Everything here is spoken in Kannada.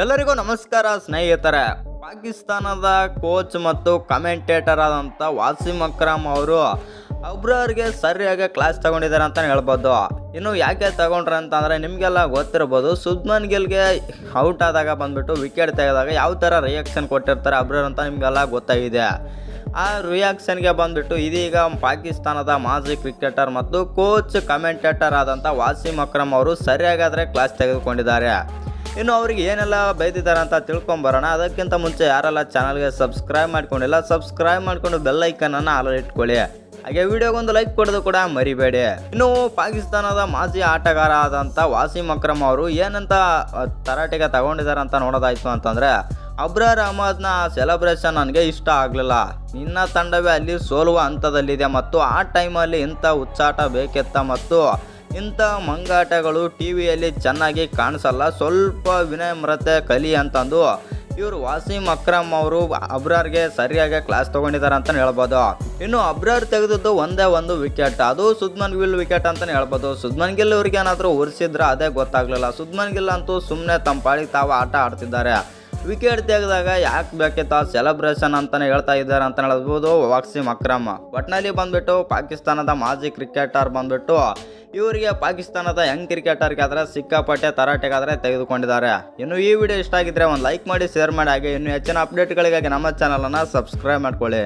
ಎಲ್ಲರಿಗೂ ನಮಸ್ಕಾರ, ಸ್ನೇಹಿತರೆ. ಪಾಕಿಸ್ತಾನದ ಕೋಚ್ ಮತ್ತು ಕಮೆಂಟೇಟರ್ ಆದಂಥ ವಾಸಿಮ್ ಅಕ್ರಮ್ ಅವರು ಅಬ್ರರ್ಗೆ ಸರಿಯಾಗಿ ಕ್ಲಾಸ್ ತಗೊಂಡಿದ್ದಾರೆ ಅಂತ ಹೇಳ್ಬೋದು. ಇನ್ನು ಯಾಕೆ ತಗೊಂಡ್ರೆ ಅಂತಂದರೆ ನಿಮಗೆಲ್ಲ ಗೊತ್ತಿರ್ಬೋದು, ಸುದ್ಮನ್ ಗಿಲ್ಗೆ ಔಟ್ ಆದಾಗ ಬಂದ್ಬಿಟ್ಟು ವಿಕೆಟ್ ತೆಗೆದಾಗ ಯಾವ ಥರ ರಿಯಾಕ್ಷನ್ ಕೊಟ್ಟಿರ್ತಾರೆ ಅಬ್ರರ್ ಅಂತ ನಿಮಗೆಲ್ಲ ಗೊತ್ತಾಗಿದೆ. ಆ ರಿಯಾಕ್ಷನ್ಗೆ ಬಂದ್ಬಿಟ್ಟು ಇದೀಗ ಪಾಕಿಸ್ತಾನದ ಮಾಜಿ ಕ್ರಿಕೆಟರ್ ಮತ್ತು ಕೋಚ್ ಕಮೆಂಟೇಟರ್ ಆದಂಥ ವಾಸಿಮ್ ಅಕ್ರಮ್ ಅವರು ಸರಿಯಾಗಾದರೆ ಕ್ಲಾಸ್ ತೆಗೆದುಕೊಂಡಿದ್ದಾರೆ. ಇನ್ನು ಅವ್ರಿಗೆ ಏನೆಲ್ಲ ಬೈದಿದ್ದಾರೆ ಅಂತ ತಿಳ್ಕೊಂಬರೋಣ ಅದಕ್ಕಿಂತ ಮುಂಚೆ ಯಾರೆಲ್ಲ ಚಾನಲ್ಗೆ ಸಬ್ಸ್ಕ್ರೈಬ್ ಮಾಡ್ಕೊಂಡಿಲ್ಲ, ಸಬ್ಸ್ಕ್ರೈಬ್ ಮಾಡಿಕೊಂಡು ಬೆಲ್ ಐಕನನ್ನು ಆಲ್ ಇಟ್ಕೊಳ್ಳಿ. ಹಾಗೆ ವಿಡಿಯೋಗೊಂದು ಲೈಕ್ ಕೊಡೋದು ಕೂಡ ಮರಿಬೇಡಿ. ಇನ್ನು ಪಾಕಿಸ್ತಾನದ ಮಾಜಿ ಆಟಗಾರ ಆದಂಥ ವಾಸಿಮ್ ಅಕ್ರಮ್ ಅವರು ಏನಂತ ತರಾಟೆಗೆ ತಗೊಂಡಿದ್ದಾರೆ ಅಂತ ನೋಡೋದಾಯ್ತು ಅಂತಂದರೆ, ಅಬ್ರಾರ್ ಅಹಮದ್ನ ಸೆಲೆಬ್ರೇಷನ್ ನನಗೆ ಇಷ್ಟ ಆಗಲಿಲ್ಲ. ನಿನ್ನ ತಂಡವೇ ಅಲ್ಲಿ ಸೋಲುವ ಹಂತದಲ್ಲಿದೆ ಮತ್ತು ಆ ಟೈಮಲ್ಲಿ ಇಂಥ ಹುಚ್ಚಾಟ ಬೇಕಿತ್ತ ಮತ್ತು ಇಂಥ ಮಂಗಾಟಗಳು ಟಿ ವಿಯಲ್ಲಿ ಚೆನ್ನಾಗಿ ಕಾಣಿಸಲ್ಲ. ಸ್ವಲ್ಪ ವಿನಯಮ್ರತೆ ಕಲಿ ಅಂತಂದು ಇವರು ವಾಸಿಮ್ ಅಕ್ರಮ್ ಅವರು ಅಬ್ರಾರ್ಗೆ ಸರಿಯಾಗಿ ಕ್ಲಾಸ್ ತಗೊಂಡಿದ್ದಾರೆ ಅಂತಲೇ ಹೇಳ್ಬೋದು. ಇನ್ನು ಅಬ್ರಾರ್ ತೆಗೆದದ್ದು ಒಂದೇ ಒಂದು ವಿಕೆಟ್ ಅದು ಸುದ್ಮನ್ ಗಿಲ್ ವಿಕೆಟ್ ಅಂತಲೇ ಹೇಳ್ಬೋದು. ಸುದ್ಮನ್ ಗಿಲ್ ಅವ್ರಿಗೆ ಏನಾದರೂ ಉರಿಸಿದ್ರೆ ಅದೇ ಗೊತ್ತಾಗಲಿಲ್ಲ. ಸುದ್ಮನ್ ಗಿಲ್ ಅಂತೂ ಸುಮ್ಮನೆ ತಮ್ಮ ಪಾಡಿಗೆ ತಾವು ಆಟ ಆಡ್ತಿದ್ದಾರೆ. ವಿಕೆಟ್ ತೆಗೆದಾಗ ಯಾಕೆ ಬೇಕಿತ್ತು ಸೆಲೆಬ್ರೇಷನ್ ಅಂತಲೇ ಹೇಳ್ತಾ ಇದ್ದಾರೆ ಅಂತ ಹೇಳ್ಬೋದು ವಾಕ್ಸಿಮ್ ಅಕ್ರಮ್ ಒಟ್ನಲ್ಲಿ ಬಂದ್ಬಿಟ್ಟು ಪಾಕಿಸ್ತಾನದ ಮಾಜಿ ಕ್ರಿಕೆಟರ್ ಬಂದ್ಬಿಟ್ಟು ಇವರಿಗೆ ಪಾಕಿಸ್ತಾನದ ಯಂಗ್ ಕ್ರಿಕೆಟರ್ಗೆ ಆದರೆ ಸಿಕ್ಕಾಪಟ್ಟೆ ತರಾಟೆಗಾದರೆ ತೆಗೆದುಕೊಂಡಿದ್ದಾರೆ. ಇನ್ನು ಈ ವಿಡಿಯೋ ಇಷ್ಟ ಆಗಿದ್ರೆ ಒಂದು ಲೈಕ್ ಮಾಡಿ, ಶೇರ್ ಮಾಡಿ, ಹಾಗೆ ಇನ್ನು ಹೆಚ್ಚಿನ ಅಪ್ಡೇಟ್ಗಳಿಗಾಗಿ ನಮ್ಮ ಚಾನಲನ್ನು ಸಬ್ಸ್ಕ್ರೈಬ್ ಮಾಡ್ಕೊಳ್ಳಿ.